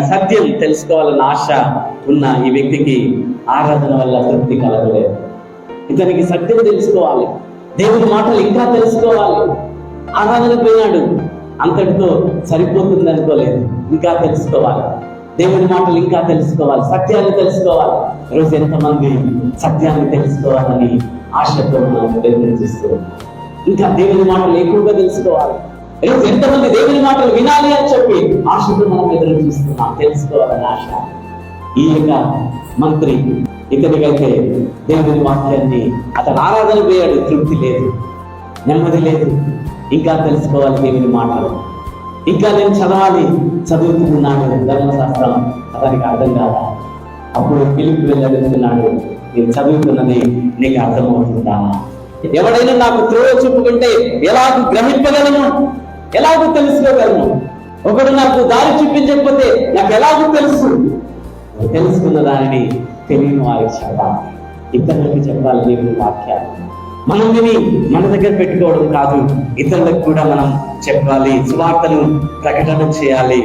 సత్యం తెలుసుకోవాలన్న ఆశ ఉన్న ఈ వ్యక్తికి ఆరాధన వల్ల తృప్తి కలగలేదు. ఇతనికి సత్యం తెలుసుకోవాలి. దేవుని మాటలు ఇంకా తెలుసుకోవాలి. ఆరాధన పోయినాడు. అంతటితో సరిపోతుంది అనుకోలేదు. ఇంకా తెలుసుకోవాలి. దేవుని మాటలు ఇంకా తెలుసుకోవాలి. సత్యాన్ని తెలుసుకోవాలి. రోజు ఎంతమంది సత్యాన్ని తెలుసుకోవాలని ఆశతో మనం ప్రయత్నం ఇంకా దేవుని మాటలు ఎక్కువగా తెలుసుకోవాలి. రోజు ఎంతమంది దేవుని మాటలు వినాలి అని ఆశతో మనం ఎదురు చూస్తున్నాం తెలుసుకోవాలని ఆశ. ఈ యొక్క మంత్రి ఇతనికైతే దేవుని వాక్యాన్ని అతను ఆరాధన పోయాడు తృప్తి లేదు నెమ్మది లేదు. ఇంకా తెలుసుకోవాలి దేవుని మాటలు. ఇంకా నేను చదవాలి చదువుతున్నాను ధర్మశాస్త్రం అతనికి అర్థం కాదా? అప్పుడు పిలుపు వెళ్ళగలుగుతున్నాడు నేను చదువుతున్నది నీకు అర్థమవుతుందా? ఎవడైనా నాకు త్రోవ చూపుకుంటే ఎలాగూ గ్రహింపగలను? ఎలాగో తెలుసుకోగలను? ఒకడు నాకు దారి చూపించకపోతే నాకు ఎలాగో తెలుసు తెలుసుకున్న దానిని తెలియని వారికి చెప్పాలి. ఇతరులకు చెప్పాలి దేవుని వాక్యాలు. మనం విని మన దగ్గర పెట్టుకోవడం కాదు ఇతరులకు కూడా మనం చెప్పాలి. సువార్తను ప్రకటన చేయాలి.